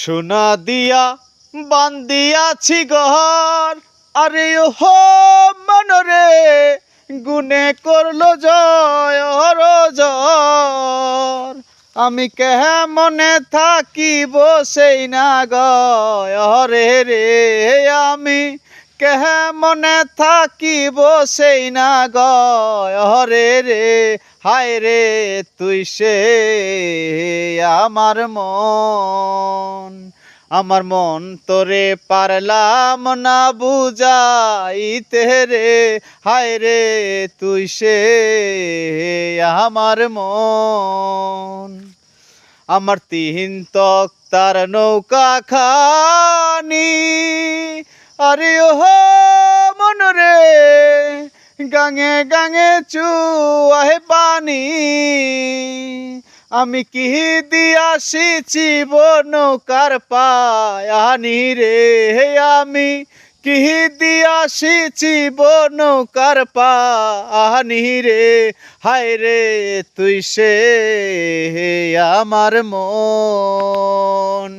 সোনা দিয়া বান্দিয়াছি গহর আরে ওহো, মনরে, গুনে করল জয় জর আমি কেহ মনে থাকিব সেই না গয় রে, আমি কেহ মনে থাকিব সেই না গয় রে, হায় রে, তুই সে আমার মন। আমার মন তোরে পারলাম না বুঝাইতে রে। হায় রে, তুই সে আমার মন। আমার তিন তক তার নৌকা খানি। আরে ওহো, মন রে, গাঙে গাঙে চুয়াহে পানি। আমি কি দিয়াসিছি নৌকার পায়ানি রে? আমি কি দিয়াসিছি নৌকার পাহানি রে? হায় রে, তুই সে আমার মন।